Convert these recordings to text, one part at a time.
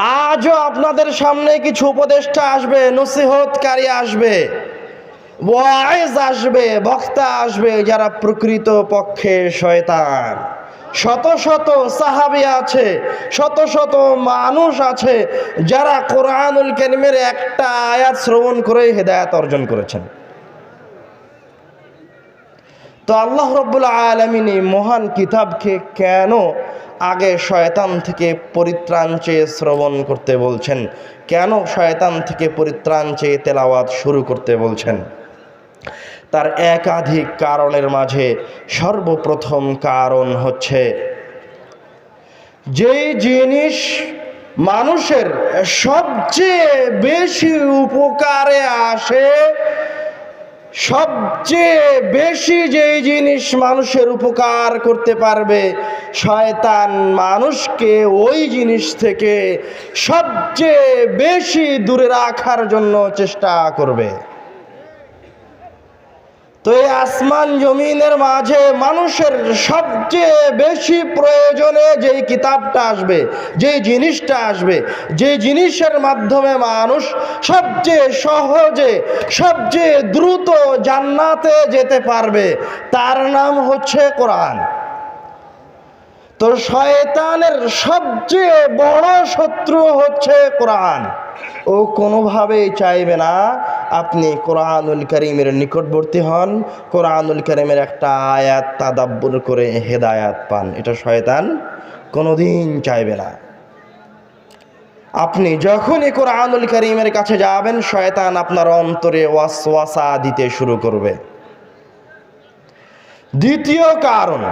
আজও আপনাদের সামনে কিছু উপদেষ্টা আসবে, নসিহতকারী আসবে, ওয়াইজ আসবে, বক্তা আসবে যারা প্রকৃত পক্ষে শয়তান। শত শত সাহাবি আছে, শত শত মানুষ আছে যারা কোরআনুল কারিমের একটা আয়াত শ্রবণ করে হেদায়াত অর্জন করেছেন। তো আল্লাহ রব্বুল আলমিন মহান কিতাবকে কেন আগে শয়তান থেকে পরিত্রাণ চেয়ে শ্রবণ করতে বলছেন। কেন শয়তান থেকে পরিত্রাণ চেয়ে তেলাওয়াত শুরু করতে বলছেন? তার একাধিক কারণের মাঝে সর্বপ্রথম কারণ হচ্ছে, যে জিনিস মানুষের সবচেয়ে বেশি উপকারে আসে সবচেয়ে বেশি যেই জিনিস মানুষের উপকার করতে পারবে, শয়তান মানুষকে ওই জিনিস থেকে সবচেয়ে বেশি দূরে রাখার জন্য চেষ্টা করবে। তো এই আসমান জমিনের মাঝে মানুষের সবচেয়ে বেশি প্রয়োজনে যেই কিতাবটা আসবে, যেই জিনিসটা আসবে যে জিনিসের মাধ্যমে মানুষ সবচেয়ে সহজে, সবচেয়ে দ্রুত জান্নাতে যেতে পারবে, তার নাম হচ্ছে কোরআন। তো শয়তানের সবচেয়ে বড় শত্রু হচ্ছে কোরআন। ও কোনোভাবেই চাইবে না আপনি কোরআনুল করিমের নিকটবর্তী হন, কোরআনুল করিমের একটা আয়াত তাদাব্বুর করে হেদায়াত পান। এটা শয়তান কোনোদিন চাইবে না। আপনি যখনই কোরআনুল করিমের কাছে যাবেন, শয়তান আপনার অন্তরে ওয়াসওয়াসা দিতে শুরু করবে। দ্বিতীয় কারণ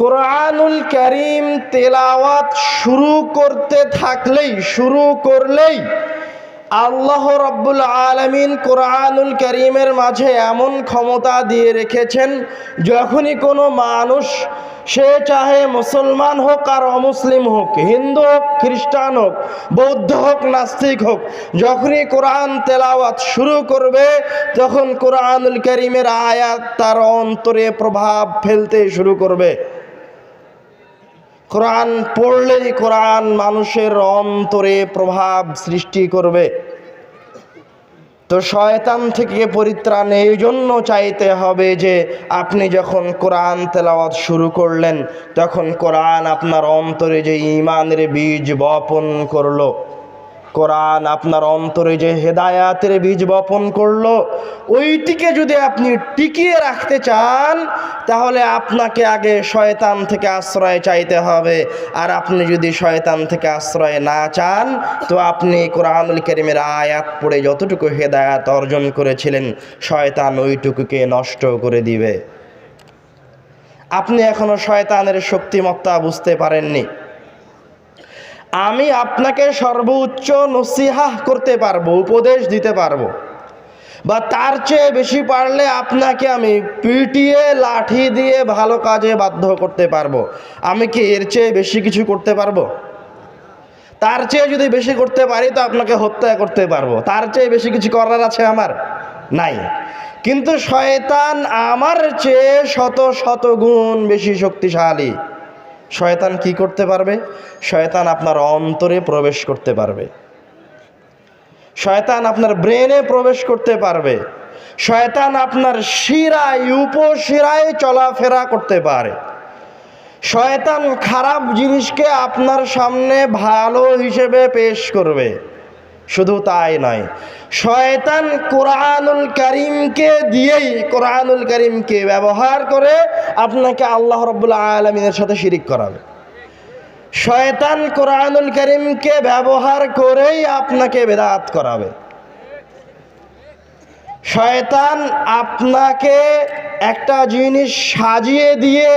কোরআনুল করিম তেলাওয়াত শুরু করতে থাকলেই, শুরু করলেই আল্লাহ রব্বুল আলমিন কোরআনুল করিমের মাঝে এমন ক্ষমতা দিয়ে রেখেছেন, যখনই কোনো মানুষ সে চাহে মুসলমান হোক আর অমুসলিম হোক, হিন্দু হোক, খ্রিস্টান হোক, বৌদ্ধ হোক, নাস্তিক হোক, যখনই কোরআন তেলাওয়াত শুরু করবে, তখন কোরআনুল করিমের আয়াত তার অন্তরে প্রভাব ফেলতে শুরু করবে। কোরআন পড়লেই কোরআন মানুষের অন্তরে প্রভাব সৃষ্টি করবে। তো শয়তান থেকে পরিত্রাণ এই জন্য চাইতে হবে যে, আপনি যখন কোরআন তেলাওয়াত শুরু করলেন, তখন কোরআন আপনার অন্তরে যে ইমানের বীজ বপন করল। কোরআন আপনার অন্তরে যে হেদায়াতের বীজ বপন করল, ওইটিকে যদি আপনি টিকিয়ে রাখতে চান, তাহলে আপনাকে আগে শয়তান থেকে আশ্রয় চাইতে হবে। আর আপনি যদি শয়তান থেকে আশ্রয় না চান, তো আপনি কোরআনুল করিমের আয়াত পড়ে যতটুকু হেদায়াত অর্জন করেছিলেন, শয়তান ওইটুকুকে নষ্ট করে দিবে। আপনি এখনও শয়তানের শক্তিমত্তা বুঝতে পারেননি। আমি আপনাকে সর্বোচ্চ নসিহাহ করতে পারব, উপদেশ দিতে পারব। বা তার চেয়ে বেশি পারলে আপনাকে আমি পিটিয়ে, লাঠি দিয়ে ভালো কাজে বাধ্য করতে পারব। আমি কি এর চেয়ে বেশি কিছু করতে পারব? তার চেয়ে যদি বেশি করতে পারি, তো আপনাকে হত্যা করতে পারব। তার চেয়ে বেশি কিছু করার আছে আমার? নাই। কিন্তু শয়তান আমার চেয়ে শত শত গুণ বেশি শক্তিশালী। শয়তান কি করতে পারবে? শয়তান আপনার অন্তরে প্রবেশ করতে পারবে। শয়তান আপনার ব্রেনে প্রবেশ করতে পারবে। শয়তান আপনার শিরায়, উপশিরায় চলাফেরা করতে পারে। শয়তান খারাপ জিনিসকে আপনার সামনে ভালো হিসেবে পেশ করবে। শুধু তাই নয়, শয়তান কোরআনুল করিমকে দিয়েই, কোরআনুল করিমকে ব্যবহার করে আপনাকে আল্লাহ রব্বুল্লা আলমিনের সাথে শিরিক করাবে। শয়তান কোরআনুল করিমকে ব্যবহার করেই আপনাকে বেদাত করাবে। শয়তান আপনাকে একটা জিনিস সাজিয়ে দিয়ে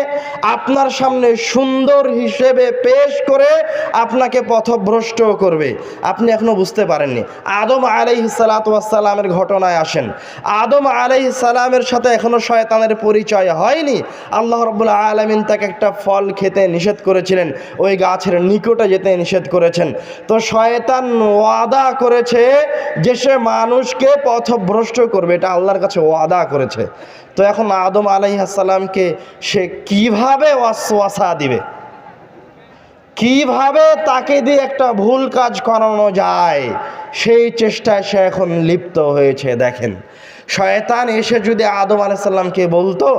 আপনার সামনে সুন্দর হিসেবে পেশ করে আপনাকে পথভ্রষ্ট করবে। আপনি এখনও বুঝতে পারেননি। আদম আলাই সালাতামের ঘটনায় আসেন। আদম আলাই সালামের সাথে এখনও শয়তানের পরিচয় হয়নি। আল্লাহ রব্বুল্লা আলমিন তাকে একটা ফল খেতে নিষেধ করেছিলেন। ওই গাছের নিকটে যেতে নিষেধ করেছেন। তো শয়তান ওয়াদা করেছে যে সে মানুষকে পথভ্রষ্ট করবে, এটা আল্লাহর কাছে ওয়াদা করেছে। তো এখন আদম আলাইহাসাল্লামকে সে কীভাবে ওয়াসওয়াসা দিবে? কীভাবে তাকে দিয়ে একটা ভুল কাজ করানো যায়? সেই চেষ্টায় সে এখন লিপ্ত হয়েছে, দেখেন। শয়তান এসে যদি আদম আলাইসাল্লামকে বলতো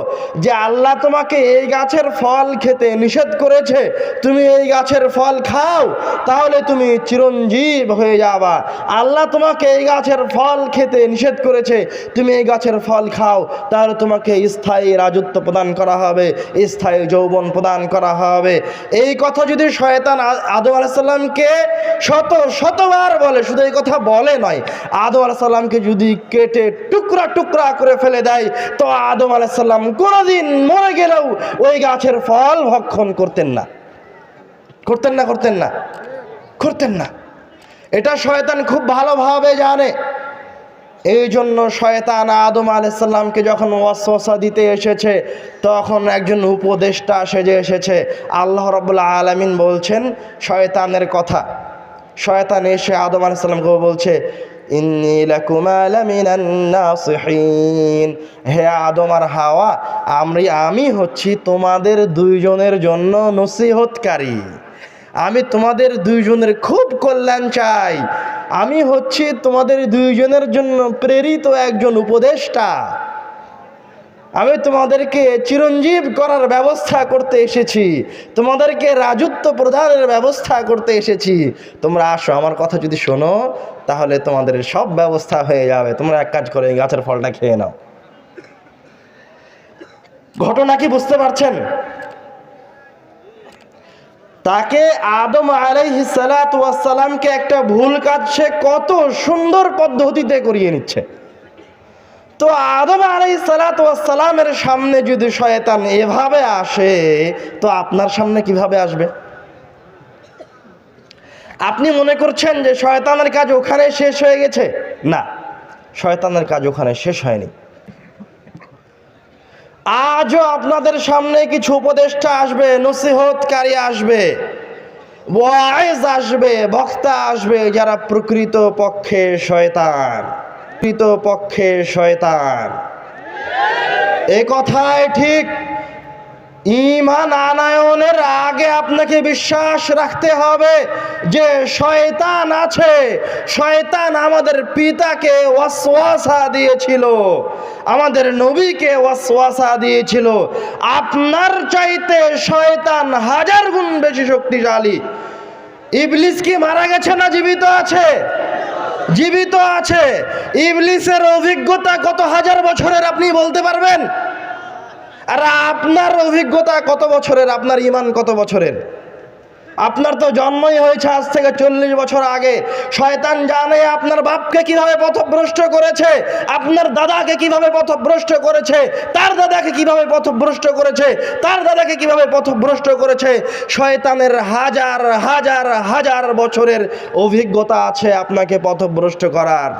যে আল্লাহ তোমাকে এই গাছের ফল খেতে নিষেধ করেছে, তুমি এই গাছের ফল খাও, তাহলে তুমি চিরঞ্জীব হয়ে যাবা। আল্লাহ তোমাকে এই গাছের ফল খেতে নিষেধ করেছে, তুমি এই গাছের ফল খাও, তাহলে তোমাকে স্থায়ী রাজত্ব প্রদান করা হবে, স্থায়ী যৌবন প্রদান করা হবে। এই কথা যদি শয়তান আদম আলাইসাল্লামকে শত, শতবার বলে, শুধু এই কথা বলে নয়, আদম আলাইসাল্লামকে যদি কেটে টুকরা টুকরা টুকরা করে ফেলে দেয়। তো আদম আলাইসাল্লাম কোনোদিন মরে গেলেও ওই গাছের ফল ভক্ষণ করতেন না। করতেন না করতেন না করতেন না। এটা শয়তান খুব ভালোভাবে জানে। এই জন্য শয়তান আদম আলাইসাল্লামকে যখন ওয়াসওয়াসা দিতে এসেছে, তখন একজন উপদেষ্টা সেজে এসেছে। আল্লাহ রবুল্লা আলমিন বলছেন, শয়তানের কথা। শয়তান এসে আদম আলাইসাল্লামকে বলছে ইন্নী লাকুমা লামিনান হে আদম আর হাওয়া আমি আমি হচ্ছি তোমাদের দুইজনের জন্য নসিহতকারী। আমি তোমাদের দুইজনের খুব কল্যাণ চাই। আমি হচ্ছি তোমাদের দুইজনের জন্য প্রেরিত একজন উপদেষ্টা। আমি তোমাদেরকে চিরঞ্জীব করার ব্যবস্থা করতে এসেছি। তোমাদেরকে রাজত্ব প্রদানের ব্যবস্থা করতে এসেছি। তোমরা আসো, আমার কথা যদি শোনো, তাহলে তোমাদের সব ব্যবস্থা হয়ে যাবে। তোমরা এক কাজ করে গাছের ফলটা খেয়ে নাও। ঘটনা কি বুঝতে পারছেন? তাকে আদম আলাইহিসালামকে একটা ভুল কাজ সে কত সুন্দর পদ্ধতিতে করিয়ে নিচ্ছে। তো আদম আলাই সালাতামের সামনে যদি শয়তান এভাবে আসে, তো আপনার সামনে কীভাবে আসবে? আপনি মনে করছেন যে শয়তানের কাজ ওখানে শেষ হয়ে গেছে? না, শয়তানের কাজ ওখানে শেষ হয়নি। আজও আপনাদের সামনে কিছু উপদেষ্টা আসবে, নসিহতকারী আসবে, ওয়াইজ আসবে, বক্তা আসবে যারা প্রকৃত পক্ষে শয়তান। প্রকৃত পক্ষে শয়তান। এ কথায় ঠিক ইমান আনায়নের আগে আপনাকে বিশ্বাস রাখতে হবে যে শয়তান আছে, শয়তান আমাদের পিতাকে ওয়াসওয়াসা দিয়েছিল, আমাদের নবীকে ওয়াসওয়াসা দিয়েছিল। আপনার চাইতে শয়তান হাজার গুণ বেশি শক্তিশালী। ইবলিস কি মারা গেছে না জীবিত আছে? জীবিত আছে। ইবলিসের অভিজ্ঞতা কত হাজার বছরের আপনি বলতে পারবেন? আর আপনার অভিজ্ঞতা কত বছরের? আপনার ইমান কত বছরের? আপনার তো জন্মই হয়েছে আজ থেকে চল্লিশ বছর আগে। শয়তান জানে আপনার বাপকে কীভাবে পথভ্রষ্ট করেছে, আপনার দাদাকে কীভাবে পথভ্রষ্ট করেছে, তার দাদাকে কীভাবে পথভ্রষ্ট করেছে, তার দাদাকে কীভাবে পথভ্রষ্ট করেছে। শয়তানের হাজার হাজার হাজার বছরের অভিজ্ঞতা আছে আপনাকে পথভ্রষ্ট করার।